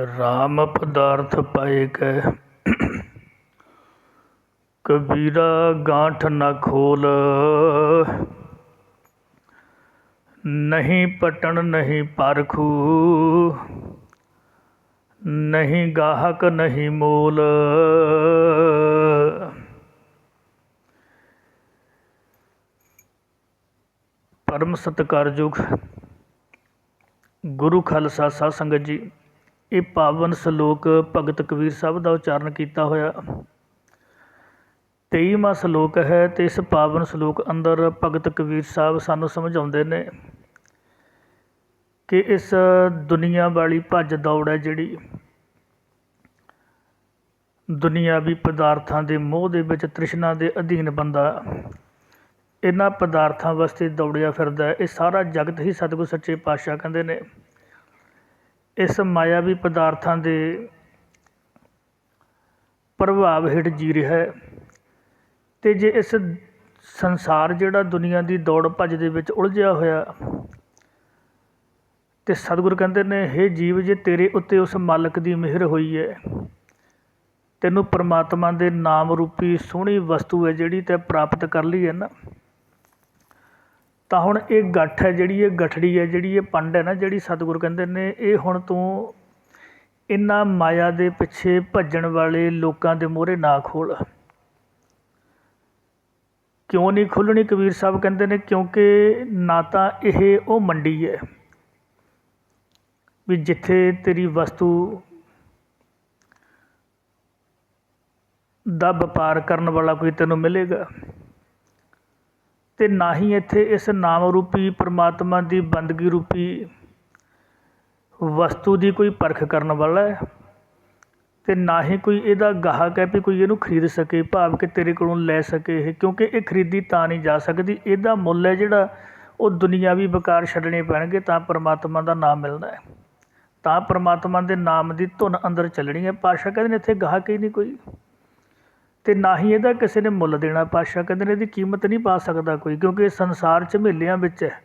ਰਾਮ ਪਦਾਰਥ ਪਾਏ ਕੈ ਕਬੀਰਾ ਗਾਂਠ ਨ ਖੋਲ ਨਹੀਂ ਪਟਣ ਨਹੀਂ ਪਰਖੂ ਨਹੀਂ ਗਾਹਕ ਨਹੀਂ ਮੋਲ ਪਰਮ ਸਤਿਕਾਰਯੋਗ ਗੁਰੂ ਖਾਲਸਾ ਸਾਧ ਸੰਗਤ ਜੀ ਇਹ ਪਾਵਨ ਸ਼ਲੋਕ ਭਗਤ ਕਬੀਰ ਸਾਹਿਬ ਦਾ ਉਚਾਰਨ ਕੀਤਾ ਹੋਇਆ। 23ਵਾਂ ਸ਼ਲੋਕ ਹੈ ਤੇ ਇਸ ਪਾਵਨ ਸ਼ਲੋਕ ਅੰਦਰ ਭਗਤ ਕਬੀਰ ਸਾਹਿਬ ਸਾਨੂੰ ਸਮਝਾਉਂਦੇ ਨੇ ਕਿ ਇਸ ਦੁਨੀਆ ਵਾਲੀ ਭੱਜ ਦੌੜ ਹੈ ਜਿਹੜੀ ਦੁਨੀਆਵੀ ਪਦਾਰਥਾਂ ਦੇ ਮੋਹ ਦੇ ਵਿੱਚ ਤ੍ਰਿਸ਼ਨਾ ਦੇ ਅਧੀਨ ਬੰਦਾ ਇਹਨਾਂ ਪਦਾਰਥਾਂ ਵਾਸਤੇ ਦੌੜਿਆ ਫਿਰਦਾ ਇਹ ਸਾਰਾ ਜਗਤ ਹੀ ਸਤਿਗੁਰ ਸੱਚੇ ਪਾਤਸ਼ਾਹ ਕਹਿੰਦੇ ਨੇ। ਇਸ ਮਾਇਆਵੀ ਪਦਾਰਥਾਂ ਦੇ ਪ੍ਰਭਾਵ ਹੇਠ ਜੀ ਰਿਹਾ ਹੈ ਤੇ ਜੇ ਇਸ ਸੰਸਾਰ ਜਿਹੜਾ ਦੁਨੀਆ ਦੀ ਦੌੜ ਭੱਜ ਦੇ ਵਿੱਚ ਉਲਝਿਆ ਹੋਇਆ ਤੇ ਸਤਿਗੁਰ ਕਹਿੰਦੇ ਨੇ, ਹੇ ਜੀਵ, ਜੇ ਤੇਰੇ ਉੱਤੇ ਉਸ ਮਾਲਕ ਦੀ ਮਿਹਰ ਹੋਈ ਹੈ, ਤੈਨੂੰ ਪਰਮਾਤਮਾ ਦੇ ਨਾਮ ਰੂਪੀ ਸੋਹਣੀ ਵਸਤੂ ਹੈ ਜਿਹੜੀ ਤੇ ਪ੍ਰਾਪਤ ਕਰ ਲਈ ਹੈ ਨਾ ਤਾਂ ਹੁਣ ਇਹ ਗੱਠ ਹੈ, ਜਿਹੜੀ ਇਹ ਗਠੜੀ ਹੈ, ਜਿਹੜੀ ਇਹ ਪੰਡ ਹੈ ਨਾ, ਜਿਹੜੀ ਸਤਿਗੁਰੂ ਕਹਿੰਦੇ ਨੇ, ਇਹ ਹੁਣ ਤੂੰ ਇਹਨਾਂ ਮਾਇਆ ਦੇ ਪਿੱਛੇ ਭੱਜਣ ਵਾਲੇ ਲੋਕਾਂ ਦੇ ਮੋਹਰੇ ਨਾ ਖੋਲ। ਕਿਉਂ ਨਹੀਂ ਖੁੱਲਣੀ ਕਬੀਰ ਸਾਹਿਬ ਕਹਿੰਦੇ ਨੇ, ਕਿਉਂਕਿ ਨਾ ਤਾਂ ਇਹ ਉਹ ਮੰਡੀ ਹੈ ਵੀ ਜਿੱਥੇ ਤੇਰੀ ਵਸਤੂ ਦਾ ਵਪਾਰ ਕਰਨ ਵਾਲਾ ਕੋਈ ਤੈਨੂੰ ਮਿਲੇਗਾ। ਅਤੇ ਨਾ ਹੀ ਇੱਥੇ ਇਸ ਨਾਮ ਰੂਪੀ ਪਰਮਾਤਮਾ ਦੀ ਬੰਦਗੀ ਰੂਪੀ ਵਸਤੂ ਦੀ ਕੋਈ ਪਰਖ ਕਰਨ ਵਾਲਾ ਹੈ ਅਤੇ ਨਾ ਹੀ ਕੋਈ ਇਹਦਾ ਗਾਹਕ ਹੈ ਵੀ ਕੋਈ ਇਹਨੂੰ ਖਰੀਦ ਸਕੇ, ਭਾਵ ਕਿ ਤੇਰੇ ਕੋਲੋਂ ਲੈ ਸਕੇ ਇਹ, ਕਿਉਂਕਿ ਇਹ ਖਰੀਦੀ ਤਾਂ ਨਹੀਂ ਜਾ ਸਕਦੀ, ਇਹਦਾ ਮੁੱਲ ਹੈ ਜਿਹੜਾ ਉਹ ਦੁਨੀਆਵੀ ਵਿਕਾਰ ਛੱਡਣੇ ਪੈਣਗੇ, ਤਾਂ ਪਰਮਾਤਮਾ ਦਾ ਨਾਮ ਮਿਲਦਾ ਹੈ। ਤਾਂ ਪਰਮਾਤਮਾ ਦੇ ਨਾਮ ਦੀ ਧੁਨ ਅੰਦਰ ਚੱਲਣੀ ਹੈ ਪਾਸ਼ਾ ਕਹਿੰਦੇ ਨੇ ਇੱਥੇ ਗਾਹਕ ਹੀ ਨਹੀਂ ਕੋਈ। ਅਤੇ ਨਾ ਹੀ ਇਹਦਾ ਕਿਸੇ ਨੇ ਮੁੱਲ ਦੇਣਾ। ਪਾਤਸ਼ਾਹ ਕਹਿੰਦੇ ਨੇ ਇਹਦੀ ਕੀਮਤ ਨਹੀਂ ਪਾ ਸਕਦਾ ਕੋਈ, ਕਿਉਂਕਿ ਇਹ ਸੰਸਾਰ ਝਮੇਲਿਆਂ ਵਿੱਚ ਹੈ।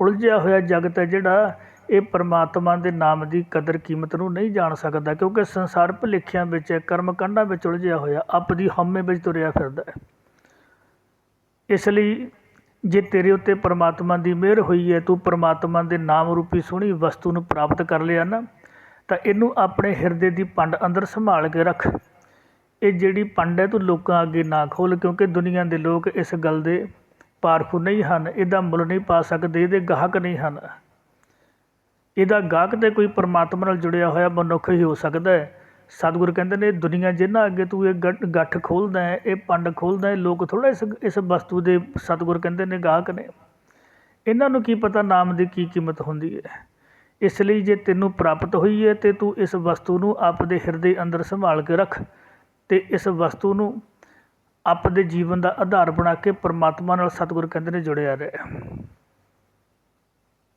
ਉਲਝਿਆ ਹੋਇਆ ਜਗਤ ਹੈ ਜਿਹੜਾ ਇਹ ਪਰਮਾਤਮਾ ਦੇ ਨਾਮ ਦੀ ਕਦਰ ਕੀਮਤ ਨੂੰ ਨਹੀਂ ਜਾਣ ਸਕਦਾ, ਕਿਉਂਕਿ ਸੰਸਾਰ ਭੁਲੇਖਿਆਂ ਵਿੱਚ ਹੈ ਕਰਮ ਕੰਡਾਂ ਵਿੱਚ ਉਲਝਿਆ ਹੋਇਆ, ਆਪ ਦੀ ਹਉਮੈ ਵਿੱਚ ਤੁਰਿਆ ਫਿਰਦਾ ਹੈ। ਇਸ ਲਈ ਜੇ ਤੇਰੇ ਉੱਤੇ ਪਰਮਾਤਮਾ ਦੀ ਮਿਹਰ ਹੋਈ ਹੈ, ਤੂੰ ਪਰਮਾਤਮਾ ਦੇ ਨਾਮ ਰੂਪੀ ਸੋਹਣੀ ਵਸਤੂ ਨੂੰ ਪ੍ਰਾਪਤ ਕਰ ਲਿਆ ਨਾ, ਤਾਂ ਇਹਨੂੰ ਆਪਣੇ ਹਿਰਦੇ ਦੀ ਪੰਡ ਅੰਦਰ ਸੰਭਾਲ ਕੇ ਰੱਖ। ਇਹ ਜਿਹੜੀ ਪੰਡ ਹੈ ਤੂੰ ਲੋਕਾਂ ਅੱਗੇ ਨਾ ਖੋਲ੍ਹ, ਕਿਉਂਕਿ ਦੁਨੀਆ ਦੇ ਲੋਕ ਇਸ ਗੱਲ ਦੇ ਪਾਰਖੂ ਨਹੀਂ ਹਨ। ਇਹਦਾ ਮੁੱਲ ਨਹੀਂ ਪਾ ਸਕਦੇ, ਇਹਦੇ ਗਾਹਕ ਨਹੀਂ ਹਨ। ਇਹਦਾ ਗਾਹਕ ਤਾਂ ਕੋਈ ਪਰਮਾਤਮਾ ਨਾਲ ਜੁੜਿਆ ਹੋਇਆ ਮਨੁੱਖ ਹੀ ਹੋ ਸਕਦਾ ਹੈ। ਸਤਿਗੁਰ ਕਹਿੰਦੇ ਨੇ, ਦੁਨੀਆ ਜਿੰਨਾ ਅੱਗੇ ਤੂੰ ਇਹ ਗੱਠ ਖੋਲਦਾ ਹੈ, ਇਹ ਪੰਡ ਖੋਲਦਾ ਹੈ, ਲੋਕ ਥੋੜਾ ਇਸ ਇਸ ਵਸਤੂ ਦੇ ਸਤਿਗੁਰ ਕਹਿੰਦੇ ਨੇ ਗਾਹਕ ਨੇ। ਇਹਨਾਂ ਨੂੰ ਕੀ ਪਤਾ ਨਾਮ ਦੀ ਕੀ ਕੀਮਤ ਹੁੰਦੀ ਹੈ। ਇਸ ਲਈ ਜੇ ਤੈਨੂੰ ਪ੍ਰਾਪਤ ਹੋਈ ਹੈ ਤੇ ਤੂੰ ਇਸ ਵਸਤੂ ਨੂੰ ਆਪਦੇ ਹਿਰਦੇ ਅੰਦਰ ਸੰਭਾਲ ਕੇ ਰੱਖ। ਤੇ ਇਸ ਵਸਤੂ ਨੂੰ ਆਪਦੇ ਜੀਵਨ ਦਾ ਆਧਾਰ ਬਣਾ ਕੇ ਪਰਮਾਤਮਾ ਨਾਲ ਸਤਿਗੁਰ ਕਹਿੰਦੇ ਨੇ ਜੁੜਿਆ ਰਿਹਾ।